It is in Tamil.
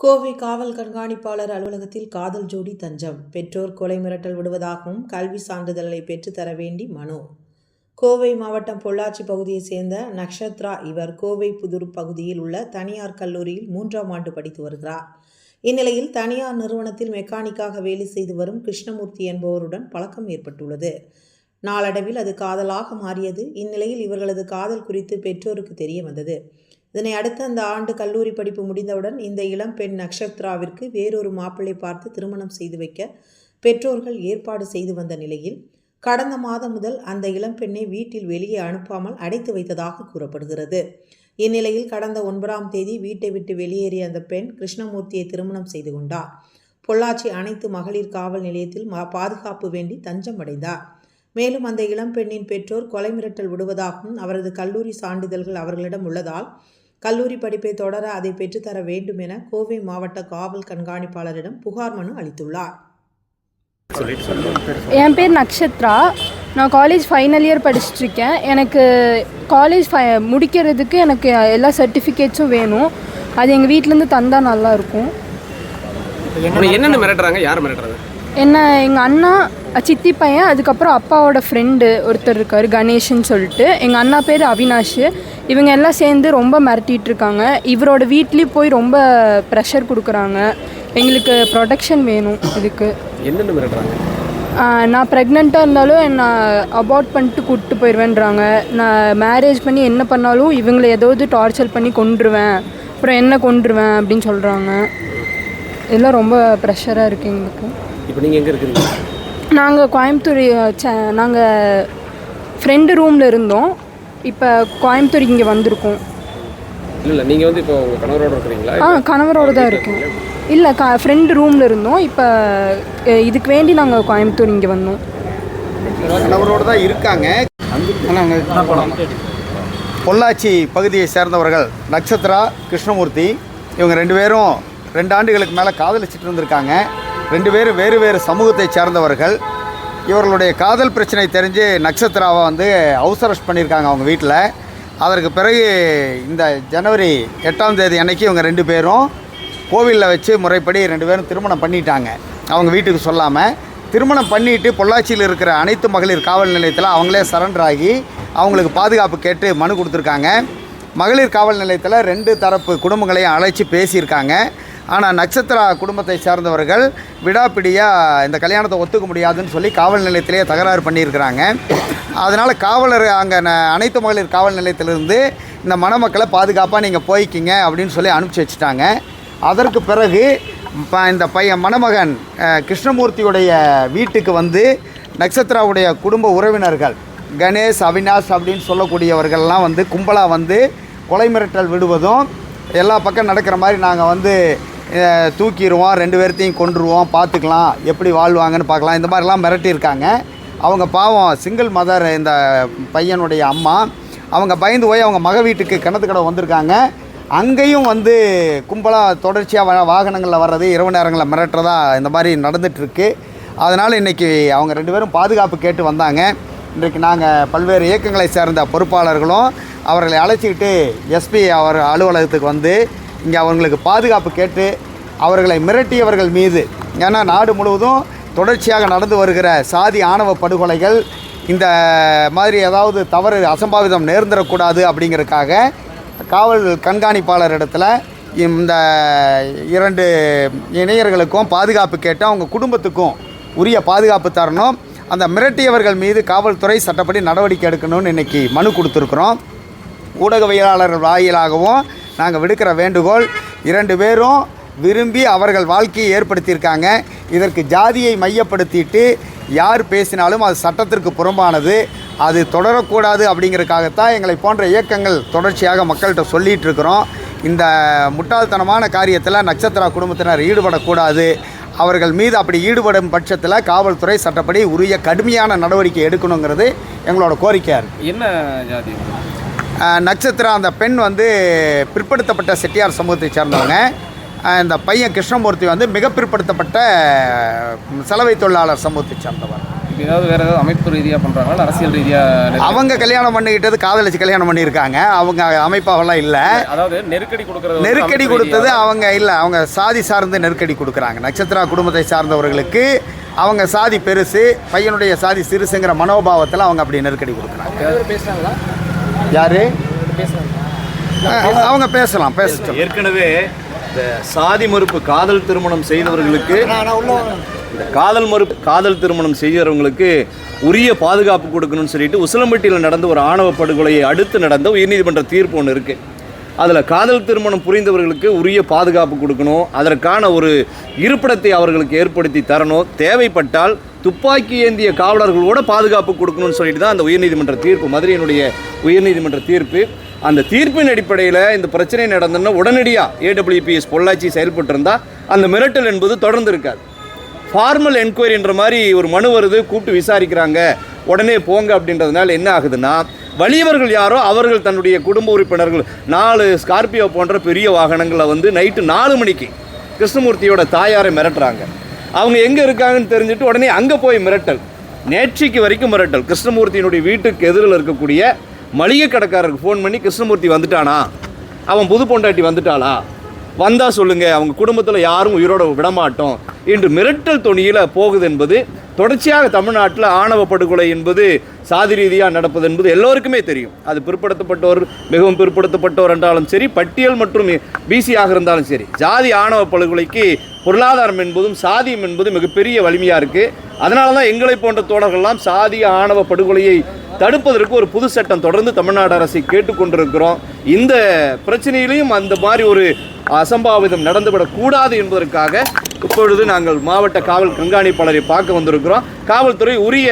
கோவை காவல் கண்காணிப்பாளர் அலுவலகத்தில் காதல் ஜோடி தஞ்சம். பெற்றோர் கொலை மிரட்டல் விடுவதாகவும் கல்வி சான்றிதழ்களை பெற்றுத்தர வேண்டி மனு. கோவை மாவட்டம் பொள்ளாச்சி பகுதியைச் சேர்ந்த நக்ஷத்ரா இவர் கோவை புதூர் பகுதியில் உள்ள தனியார் கல்லூரியில் மூன்றாம் ஆண்டு படித்து வருகிறார். இந்நிலையில் தனியார் நிறுவனத்தில் மெக்கானிக்காக வேலை செய்து வரும் கிருஷ்ணமூர்த்தி என்பவருடன் பழக்கம் ஏற்பட்டுள்ளது. நாளடைவில் அது காதலாக மாறியது. இந்நிலையில் இவர்களது காதல் குறித்து பெற்றோருக்கு தெரிய வந்தது. இதனை அடுத்து அந்த ஆண்டு கல்லூரி படிப்பு முடிந்தவுடன் இந்த இளம் பெண் நக்ஷத்ராவிற்கு வேறொரு மாப்பிள்ளை பார்த்து திருமணம் செய்து வைக்க பெற்றோர்கள் ஏற்பாடு செய்து வந்த நிலையில் கடந்த மாதம் முதல் அந்த இளம்பெண்ணை வீட்டில் வெளியே அனுப்பாமல் அடைத்து வைத்ததாக கூறப்படுகிறது. இந்நிலையில் கடந்த ஒன்பதாம் தேதி வீட்டை விட்டு வெளியேறிய அந்த பெண் கிருஷ்ணமூர்த்தியை திருமணம் செய்து கொண்டார். பொள்ளாச்சி அனைத்து மகளிர் காவல் நிலையத்தில் ம- பாதுகாப்பு வேண்டி தஞ்சம் அடைந்தார். மேலும் அந்த இளம்பெண்ணின் பெற்றோர் கொலை மிரட்டல் விடுவதாகவும் அவரது கல்லூரி சான்றிதழ்கள் அவர்களிடம் உள்ளதால் கல்லூரி படிப்பை தொடர அதை பெற்றுத்தர வேண்டும் என கோவை மாவட்ட காவல் கண்காணிப்பாளரிடம் புகார் மனு அளித்துள்ளார். என் பேர் நக்ஷத்ரா நான் காலேஜ் ஃபைனல் இயர் படிச்சுட்ருக்கேன் எனக்கு காலேஜ் ஃபை முடிக்கிறதுக்கு எனக்கு எல்லா சர்டிஃபிகேட்ஸும் வேணும். அது எங்கள் வீட்டிலேருந்து தந்தால் நல்லாயிருக்கும் என்னென்ன மிரட்டுறாங்க? யார் மிரட்டுறாங்க என்ன எங்கள் அண்ணா சித்தி பையன் அதுக்கப்புறம் அப்பாவோட ஃப்ரெண்டு ஒருத்தர் இருக்கார் கணேஷ்னு சொல்லிட்டு. எங்கள் அண்ணா பேர் அவினாஷ். இவங்க எல்லாம் சேர்ந்து ரொம்ப மிரட்டிட்டு இருக்காங்க. இவரோட வீட்லேயும் போய் ரொம்ப ப்ரெஷர் கொடுக்குறாங்க. எங்களுக்கு ப்ரொடெக்ஷன் வேணும் இதுக்கு. என்னென்ன மிரட்டுறாங்க? நான் ப்ரெக்னெண்ட்டாக இருந்தாலும் என்னை அபார்ட் பண்ணிட்டு கூப்பிட்டு போயிடுவேன்றாங்க நான் மேரேஜ் பண்ணி என்ன பண்ணாலும் இவங்களை ஏதாவது டார்ச்சர் பண்ணி கொன்றுவேன். அப்புறம் என்ன கொன்றுவேன் அப்படின்னு சொல்கிறாங்க இதெல்லாம் ரொம்ப ப்ரெஷராக இருக்குது எங்களுக்கு. இப்போ நீங்கள் எங்கே இருக்கிறீங்க? நாங்கள் கோயம்புத்தூர் நாங்கள் ஃப்ரெண்டு ரூமில் இருந்தோம். இப்போ கோயம்புத்தூர் இங்கே வந்திருக்கோம். இல்லை இல்லை நீங்கள் வந்து இப்போ உங்கள் கணவரோட இருக்கிறீங்களா? ஆ கணவரோடு தான் இருக்கேன் இல்லை க ஃப்ரெண்டு ரூமில் இருந்தோம். இப்போ இதுக்கு வேண்டி நாங்கள் கோயம்புத்தூர் இங்கே வந்தோம். கணவரோடு தான் இருக்காங்க. பொள்ளாச்சி பகுதியை சேர்ந்தவர்கள் நட்சத்திரா கிருஷ்ணமூர்த்தி இவங்க ரெண்டு பேரும் ரெண்டு ஆண்டுகளுக்கு மேலே காதலிச்சிட்டு இருந்திருக்காங்க. ரெண்டு பேரும் வேறு வேறு சமூகத்தை சேர்ந்தவர்கள். இவர்களுடைய காதல் பிரச்சனை தெரிஞ்சு நட்சத்திராவை வந்து ஹவுஸ் அரெஸ்ட் பண்ணியிருக்காங்க அவங்க வீட்டில். அதற்கு பிறகு இந்த ஜனவரி எட்டாம் தேதி அன்னைக்கு இவங்க ரெண்டு பேரும் கோவிலில் வச்சு முறைப்படி ரெண்டு பேரும் திருமணம் பண்ணிட்டாங்க. அவங்க வீட்டுக்கு சொல்லாமல் திருமணம் பண்ணிட்டு பொள்ளாச்சியில் இருக்கிற அனைத்து மகளிர் காவல் நிலையத்தில் அவங்களே சரண்டர் ஆகி அவங்களுக்கு பாதுகாப்பு கேட்டு மனு கொடுத்துருக்காங்க. மகளிர் காவல் நிலையத்தில் ரெண்டு தரப்பு குடும்பங்களையும் அழைச்சி பேசியிருக்காங்க. ஆனால் நட்சத்திரா குடும்பத்தை சேர்ந்தவர்கள் விடாப்பிடியாக இந்த கல்யாணத்தை ஒத்துக்க முடியாதுன்னு சொல்லி காவல் நிலையத்திலேயே தகராறு பண்ணியிருக்கிறாங்க. அதனால் காவலர் அங்கே அனைத்து மகளிர் காவல் நிலையத்திலிருந்து இந்த மணமக்களை பாதுகாப்பாக நீங்கள் போய்க்கிங்க அப்படின்னு சொல்லி அனுப்பிச்சி வச்சுட்டாங்க. அதற்கு பிறகு ப- இந்த பையன் மணமகன் கிருஷ்ணமூர்த்தியுடைய வீட்டுக்கு வந்து நட்சத்திராவுடைய குடும்ப உறவினர்கள் கணேஷ் அவினாஷ் அப்படின்னு சொல்லக்கூடியவர்கள்லாம் வந்து கும்பலாக வந்து கொலை மிரட்டல் விடுவதும் எல்லா பக்கம் நடக்கிற மாதிரி நாங்கள் வந்து தூக்கிடுவோம் ரெண்டு பேர்த்தையும் கொண்டுருவோம் பார்த்துக்கலாம் எப்படி வாழ்வாங்கன்னு பார்க்கலாம். இந்த மாதிரிலாம் மிரட்டியிருக்காங்க. அவங்க பாவம் சிங்கிள் மதர் இந்த பையனுடைய அம்மா அவங்க பயந்து போய் அவங்க மக வீட்டுக்கு கிணத்து கடை வந்திருக்காங்க. அங்கேயும் வந்து கும்பலாக தொடர்ச்சியாக வாகனங்களில் வர்றது இரவு நேரங்களில் மிரட்டுறதா இந்த மாதிரி நடந்துகிட்ருக்கு அதனால் இன்றைக்கி அவங்க ரெண்டு பேரும் பாதுகாப்பு கேட்டு வந்தாங்க. இன்றைக்கு நாங்கள் பல்வேறு இயக்கங்களை சேர்ந்த பொறுப்பாளர்களும் அவர்களை அழைச்சிக்கிட்டு எஸ்பி அவர் அலுவலகத்துக்கு வந்து இங்கே அவங்களுக்கு பாதுகாப்பு கேட்டு அவர்களை மிரட்டியவர்கள் மீது. ஏன்னா நாடு முழுவதும் தொடர்ச்சியாக நடந்து வருகிற சாதி ஆணவ படுகொலைகள் இந்த மாதிரி ஏதாவது தவறு அசம்பாவிதம் நேர்ந்துடக்கூடாது அப்படிங்கிறதுக்காக காவல் கண்காணிப்பாளர் இடத்துல இந்த இரண்டு இணையர்களுக்கும் பாதுகாப்பு கேட்டு அவங்க குடும்பத்துக்கும் உரிய பாதுகாப்பு தரணும். அந்த மிரட்டியவர்கள் மீது காவல்துறை சட்டப்படி நடவடிக்கை எடுக்கணும்னு இன்றைக்கி மனு கொடுத்துருக்குறோம். ஊடகவியலாளர் வாயிலாகவும் நாங்கள் விடுக்கிற வேண்டுகோள் இரண்டு பேரும் விரும்பி அவர்கள் வாழ்க்கையை ஏற்படுத்தியிருக்காங்க. இதற்கு ஜாதியை மையப்படுத்திட்டு யார் பேசினாலும் அது சட்டத்திற்கு புறம்பானது. அது தொடரக்கூடாது அப்படிங்கிறதுக்காகத்தான் எங்களை போன்ற இயக்கங்கள் தொடர்ச்சியாக மக்கள்கிட்ட சொல்லிகிட்டு இருக்கிறோம் இந்த முட்டாள்தனமான காரியத்தில் நட்சத்திர குடும்பத்தினர் ஈடுபடக்கூடாது. அவர்கள் மீது அப்படி ஈடுபடும் பட்சத்தில் காவல்துறை சட்டப்படி உரிய கடுமையான நடவடிக்கை எடுக்கணுங்கிறது எங்களோட கோரிக்கையாக இருக்குது என்ன ஜாதி? நட்சத்திரம் அந்த பெண் வந்து பிற்படுத்தப்பட்ட செட்டியார் சமூகத்தை சேர்ந்தவங்க. இந்த பையன் கிருஷ்ணமூர்த்தி வந்து மிக பிற்படுத்தப்பட்ட சலவை தொழிலாளர் சமூகத்தை சேர்ந்தவர். ஏதாவது வேறு ஏதாவது அமைப்பு ரீதியாக பண்ணுறாங்களா அரசியல் ரீதியாக அவங்க கல்யாணம் பண்ணிக்கிட்டது காதலிச்சு கல்யாணம் பண்ணியிருக்காங்க. அவங்க அமைப்பாவெல்லாம் இல்லை. அதாவது நெருக்கடி கொடுக்கறது நெருக்கடி கொடுத்தது அவங்க இல்லை. அவங்க சாதி சார்ந்து நெருக்கடி கொடுக்குறாங்க. நட்சத்திரா குடும்பத்தை சார்ந்தவர்களுக்கு அவங்க சாதி பெருசு பையனுடைய சாதி சிறுசுங்கிற மனோபாவத்தில் அவங்க அப்படி நெருக்கடி கொடுக்குறாங்க. யாரு? அவங்க பேசலாம் பேச. ஏற்கனவே இந்த சாதி மறுப்பு காதல் திருமணம் செய்தவர்களுக்கு இந்த காதல் மறுப்பு காதல் திருமணம் செய்கிறவங்களுக்கு உரிய பாதுகாப்பு கொடுக்கணும்னு சொல்லிட்டு உசிலம்பட்டியில் நடந்த ஒரு ஆணவ படுகொலையை அடுத்து நடந்த உயர்நீதிமன்ற தீர்ப்பு ஒன்று இருக்குது அதில் காதல் திருமணம் புரிந்தவர்களுக்கு உரிய பாதுகாப்பு கொடுக்கணும். அதற்கான ஒரு இருப்பிடத்தை அவர்களுக்கு ஏற்படுத்தி தரணும். தேவைப்பட்டால் துப்பாக்கி ஏந்திய காவலர்களோட பாதுகாப்பு கொடுக்கணும்னு சொல்லிட்டு தான் அந்த உயர்நீதிமன்ற தீர்ப்பு மதுரையினுடைய உயர்நீதிமன்ற தீர்ப்பு. அந்த தீர்ப்பின் அடிப்படையில் இந்த பிரச்சனை நடந்ததுன்னா உடனடியாக ஏடபிள்யூபிஎஸ் பொள்ளாச்சி செயல்பட்டு இருந்தால் அந்த மிரட்டல் என்பது தொடர்ந்து இருக்காது. ஃபார்மல் என்கொயரின்ற மாதிரி ஒரு மனு வருது கூப்பிட்டு விசாரிக்கிறாங்க. உடனே போங்க அப்படின்றதுனால என்ன ஆகுதுன்னா வலியவர்கள் யாரோ அவர்கள் தன்னுடைய குடும்ப உறுப்பினர்கள் நாலு ஸ்கார்பியோ போன்ற பெரிய வாகனங்களை வந்து நைட்டு நாலு மணிக்கு கிருஷ்ணமூர்த்தியோட தாயாரை மிரட்டுறாங்க. அவங்க எங்கே இருக்காங்கன்னு தெரிஞ்சுட்டு உடனே அங்கே போய் மிரட்டல். நேற்றைக்கு வரைக்கும் மிரட்டல். கிருஷ்ணமூர்த்தியினுடைய வீட்டுக்கு எதிரில் இருக்கக்கூடிய மளிகை கடைக்காரருக்கு ஃபோன் பண்ணி கிருஷ்ணமூர்த்தி வந்துட்டானா? அவன் புது பொண்டாட்டி வந்துட்டாளா? வந்தால் சொல்லுங்கள் அவங்க குடும்பத்தில் யாரும் உயிரோட விடமாட்டோம். என்று மிரட்டல் தொனியில் போகுது என்பது தொடர்ச்சியாக தமிழ்நாட்டில் ஆணவ படுகொலை என்பது சாதி ரீதியாக நடப்பது என்பது எல்லோருக்குமே தெரியும். அது பிற்படுத்தப்பட்டோர் மிகவும் பிற்படுத்தப்பட்டோர் என்றாலும் சரி பட்டியல் மற்றும் பிசியாக இருந்தாலும் சரி ஜாதி ஆணவ படுகொலைக்கு பொருளாதாரம் என்பதும் சாதியம் என்பதும் மிகப்பெரிய வலிமையாக இருக்குது அதனால தான் எங்களை போன்ற தோழர்கள்லாம் சாதி ஆணவ படுகொலையை தடுப்பதற்கு ஒரு புது சட்டம் தொடர்ந்து தமிழ்நாடு அரசை கேட்டுக்கொண்டிருக்கிறோம். இந்த பிரச்சனையிலையும் அந்த மாதிரி ஒரு அசம்பாவிதம் நடந்துவிடக்கூடாது என்பதற்காக இப்பொழுது நாங்கள் மாவட்ட காவல் கண்காணிப்பாளரை பார்க்க வந்திருக்கிறோம். காவல்துறை உரிய